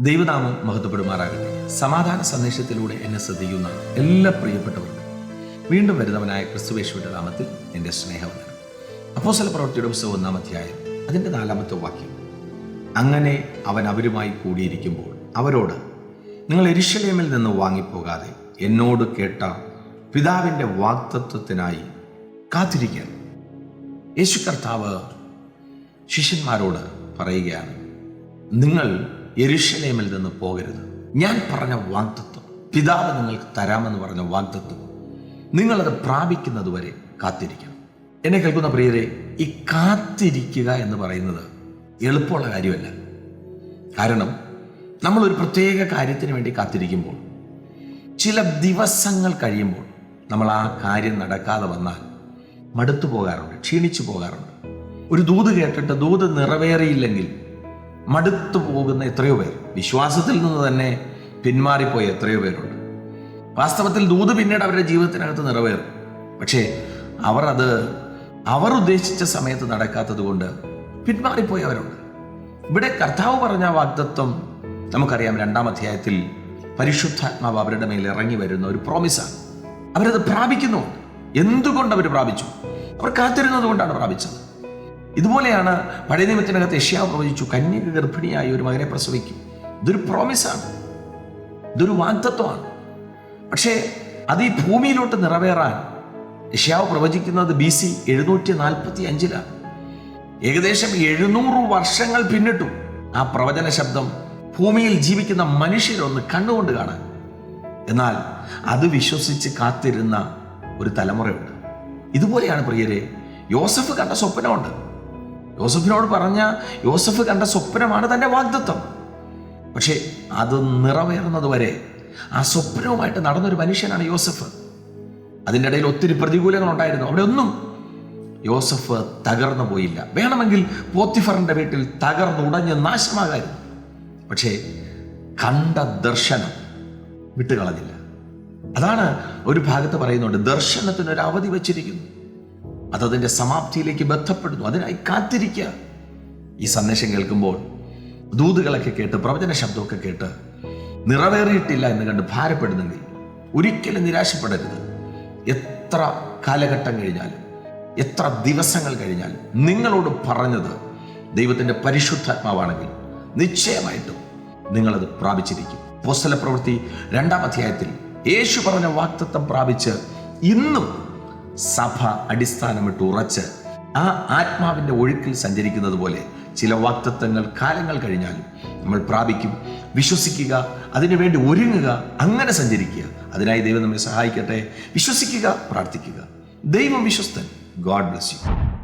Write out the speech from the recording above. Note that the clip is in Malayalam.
ദൈവനാമം മഹത്വപ്പെടുമാറാകട്ടെ. സമാധാന സന്ദേശത്തിലൂടെ എന്നെ ശ്രദ്ധിക്കുന്ന എല്ലാ പ്രിയപ്പെട്ടവർക്കും വീണ്ടും വരുന്നവനായ ക്രിസ്തുവേശുവിന്റെ നാമത്തിൽ എന്റെ സ്നേഹവന്ദനം. അപ്പോസല പ്രവൃത്തിയുടെ പുസ്തകം ഒന്നാം അധ്യായം അതിന്റെ നാലാമത്തെ വാക്യം. അങ്ങനെ അവൻ അവരുമായി കൂടിയിരിക്കുമ്പോൾ അവരോട് നിങ്ങൾ എരിശലേമിൽ നിന്ന് വാങ്ങിപ്പോകാതെ എന്നോട് കേട്ട പിതാവിന്റെ വാക്തത്വത്തിനായി കാത്തിരിക്കാൻ. യേശു കർത്താവ് ശിഷ്യന്മാരോട് പറയുകയാണ് നിങ്ങൾ യെരുഷലേമിൽ നിന്ന് പോകരുത്. ഞാൻ പറഞ്ഞ വാഗ്ദത്വം പിതാവ് നിങ്ങൾക്ക് തരാമെന്ന് പറഞ്ഞ വാഗ്ദത്വം നിങ്ങളത് പ്രാപിക്കുന്നതുവരെ കാത്തിരിക്കണം. എന്നെ കേൾക്കുന്ന പ്രിയരെ ഈ കാത്തിരിക്കുക എന്ന് പറയുന്നത് എളുപ്പമുള്ള കാര്യമല്ല. കാരണം നമ്മൾ ഒരു പ്രത്യേക കാര്യത്തിന് വേണ്ടി കാത്തിരിക്കുമ്പോൾ ചില ദിവസങ്ങൾ കഴിയുമ്പോൾ നമ്മൾ ആ കാര്യം നടക്കാതെ വന്നാൽ മടുത്തു പോകാറുണ്ട് ക്ഷീണിച്ചു പോകാറുണ്ട്. ഒരു ദൂത് കേട്ടിട്ട് ദൂത് നിറവേറിയില്ലെങ്കിൽ മടുത്തു പോകുന്ന എത്രയോ പേർ. വിശ്വാസത്തിൽ നിന്ന് തന്നെ പിന്മാറിപ്പോയ എത്രയോ പേരുണ്ട്. വാസ്തവത്തിൽ ദൂത് പിന്നീട് അവരുടെ ജീവിതത്തിനകത്ത് നിറവേറും. പക്ഷേ അവർ അത് അവർ ഉദ്ദേശിച്ച സമയത്ത് നടക്കാത്തത് കൊണ്ട് പിന്മാറിപ്പോയവരുണ്ട് ഇവിടെ കർത്താവ് പറഞ്ഞ വാഗ്ദത്വം നമുക്കറിയാം രണ്ടാം അധ്യായത്തിൽ പരിശുദ്ധാത്മാവ് അവരുടെ മേൽ ഇറങ്ങി വരുന്ന ഒരു പ്രോമിസാണ് അവരത് പ്രാപിക്കുന്നുണ്ട് എന്തുകൊണ്ട് അവർ പ്രാപിച്ചു? അവർ കാത്തിരുന്നത് കൊണ്ടാണ് പ്രാപിച്ചത്. ഇതുപോലെയാണ് പഴയ നിയമത്തിനകത്ത് യഷ്യാവ് പ്രവചിച്ചു കന്യക ഗർഭിണിയായി ഒരു മകനെ പ്രസവിക്കും. ഇതൊരു പ്രോമിസാണ് ഇതൊരു വാഗ്ദത്വമാണ്. പക്ഷേ അത് ഈ ഭൂമിയിലോട്ട് നിറവേറാൻ യഷ്യാവ് പ്രവചിക്കുന്നത് ബി സി എഴുന്നൂറ്റി നാൽപ്പത്തി അഞ്ചിലാണ് ഏകദേശം എഴുന്നൂറ് വർഷങ്ങൾ പിന്നിട്ടു ആ പ്രവചന ശബ്ദം ഭൂമിയിൽ ജീവിക്കുന്ന മനുഷ്യരൊന്ന് കണ്ണുകൊണ്ട് കാണാൻ. എന്നാൽ അത് വിശ്വസിച്ച് കാത്തിരുന്ന ഒരു തലമുറയുണ്ട്. ഇതുപോലെയാണ് പ്രിയരെ യോസഫ് കണ്ട സ്വപ്നമുണ്ട്. യോസഫിനോട് പറഞ്ഞ യോസഫ് കണ്ട സ്വപ്നമാണ് തന്റെ വാഗ്ദത്വം പക്ഷേ അത് നിറവേറുന്നത് വരെ ആ സ്വപ്നവുമായിട്ട് നടന്നൊരു മനുഷ്യനാണ് യോസഫ്. അതിന്റെ ഇടയിൽ ഒത്തിരി പ്രതികൂലങ്ങൾ ഉണ്ടായിരുന്നു അവിടെ ഒന്നും യോസഫ് തകർന്നു പോയില്ല. വേണമെങ്കിൽ പോത്തിഫറിന്റെ വീട്ടിൽ തകർന്നു ഉടഞ്ഞ് നാശമാകായിരുന്നു. പക്ഷേ കണ്ട ദർശനം വിട്ടുകളഞ്ഞില്ല. അതാണ് ഒരു ഭാഗത്ത് പറയുന്നുണ്ട് ദർശനത്തിന് ഒരു അവധി വച്ചിരിക്കുന്നു. അതതിന്റെ സമാപ്തിയിലേക്ക് ബന്ധപ്പെടുന്നു. അതിനായി കാത്തിരിക്കുക. ഈ സന്ദേശം കേൾക്കുമ്പോൾ ദൂതുകളൊക്കെ കേട്ട് പ്രവചന ശബ്ദമൊക്കെ കേട്ട് നിറവേറിയിട്ടില്ല എന്ന് കണ്ട് ഭാരപ്പെടുന്നെങ്കിൽ ഒരിക്കലും നിരാശപ്പെടരുത്. എത്ര കാലഘട്ടം കഴിഞ്ഞാലും എത്ര ദിവസങ്ങൾ കഴിഞ്ഞാലും നിങ്ങളോട് പറഞ്ഞത് ദൈവത്തിന്റെ പരിശുദ്ധാത്മാവാണെങ്കിൽ നിശ്ചയമായിട്ടും നിങ്ങളത് പ്രാപിച്ചിരിക്കും. പോസ്തല പ്രവൃത്തി രണ്ടാം അധ്യായത്തിൽ യേശു പറഞ്ഞ വാക്തത്വം പ്രാപിച്ച് ഇന്നും സഭ അടിസ്ഥാനമിട്ട് ഉറച്ച് ആ ആത്മാവിന്റെ ഒഴുക്കിൽ സഞ്ചരിക്കുന്നത് പോലെ ചില വാക്തത്വങ്ങൾ കാലങ്ങൾ കഴിഞ്ഞാലും നമ്മൾ പ്രാപിക്കും. വിശ്വസിക്കുക അതിനുവേണ്ടി ഒരുങ്ങുക അങ്ങനെ സഞ്ചരിക്കുക. അതിനായി ദൈവം നമ്മെ സഹായിക്കട്ടെ. വിശ്വസിക്കുക പ്രാർത്ഥിക്കുക. ദൈവം വിശ്വസ്തൻ. God bless you